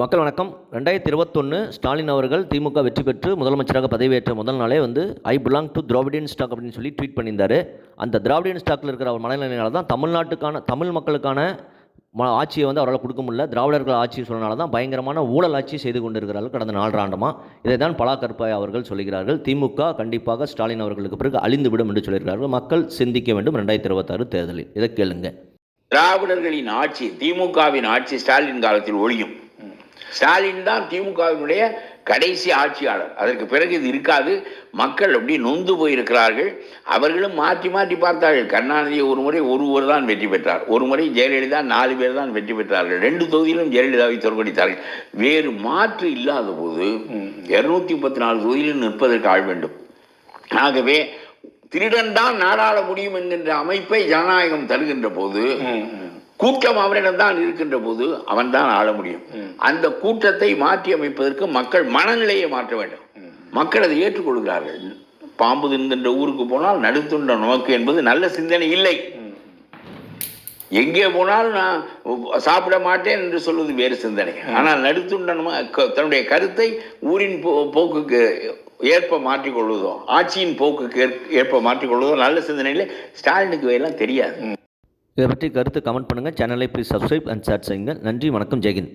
மக்கள் வணக்கம். ரெண்டாயிரத்தி இருபத்தொன்று ஸ்டாலின் அவர்கள் திமுக வெற்றி பெற்று முதலமைச்சராக பதவியேற்ற முதல் நாளே வந்து I belong to Dravidian stock அப்படின்னு சொல்லி ட்வீட் பண்ணியிருந்தார். அந்த திராவிடியன் ஸ்டாக்கில் இருக்கிற அவர் மனநிலையினால தான் தமிழ்நாட்டுக்கான தமிழ் மக்களுக்கான ஆட்சியை வந்து அவரால் கொடுக்க முடியல. திராவிடர்கள் ஆட்சி சொன்னனால தான் பயங்கரமான ஊழல் ஆட்சி செய்து கொண்டிருக்கிறார்கள் கடந்த நான்காண்டமாக இதை தான் பலா கற்பாய் அவர்கள் சொல்கிறார்கள். திமுக கண்டிப்பாக ஸ்டாலின் அவர்களுக்கு பிறகு அழிந்துவிடும் என்று சொல்லியிருக்கிறார்கள். மக்கள் சிந்திக்க வேண்டும் ரெண்டாயிரத்தி இருபத்தாறு தேர்தலில். இதை கேளுங்க. திராவிடர்களின் ஆட்சி திமுகவின் ஆட்சி ஸ்டாலின் காலத்தில் ஒழியும். ஸ்டாலின் தான் திமுகவினுடைய கடைசி ஆட்சியாளர். அதற்கு பிறகு இது இருக்காது. மக்கள் அப்படி நொந்து போயிருக்கிறார்கள். அவர்களும் மாற்றி மாற்றி பார்த்தார்கள். கருணாநிதியை ஒரு முறை ஒருவர் தான் வெற்றி பெற்றார். ஒரு முறை ஜெயலலிதா நாலு பேர் தான் வெற்றி பெற்றார்கள். ரெண்டு தொகுதியிலும் ஜெயலலிதாவை தோற்கடித்தார்கள். வேறு மாற்று இல்லாத போது இருநூத்தி முப்பத்தி நாலு தொகுதியிலும் நிற்பதற்கு ஆள் வேண்டும். ஆகவே திருடன் தான் நாடாள முடியும் என்கின்ற அமைப்பை ஜனநாயகம் தருகின்ற போது கூட்டம் அவனிடம் தான் இருக்கின்ற போது அவன் தான் ஆள முடியும். அந்த கூட்டத்தை மாற்றி அமைப்பதற்கு மக்கள் மனநிலையை மாற்ற வேண்டும். மக்கள் அதை ஏற்றுக்கொள்கிறார்கள். பாம்பு தின்கின்ற ஊருக்கு போனால் நடுத்துண்ட நோக்கு என்பது நல்ல சிந்தனை இல்லை. எங்கே போனாலும் நான் சாப்பிட மாட்டேன் என்று சொல்வது வேறு சிந்தனை. ஆனால் நடுத்துண்டன் தன்னுடைய கருத்தை ஊரின் போ- போக்குக்கு ஏற்ப மாற்றிக்கொள்வதோ ஆட்சியின் போக்குக்கு ஏற்- ஏற்ப மாற்றிக்கொள்வதோ நல்ல சிந்தனையில் ஸ்டாலினுக்கு எல்லாம் தெரியாது. இதை பற்றி கருத்து கமெண்ட் பண்ணுங்கள் சேனலை ப்ளீஸ் சப்ஸ்கிரைப் அண்ட் ஷேர் செய்யுங்கள். நன்றி வணக்கம். ஜெயின்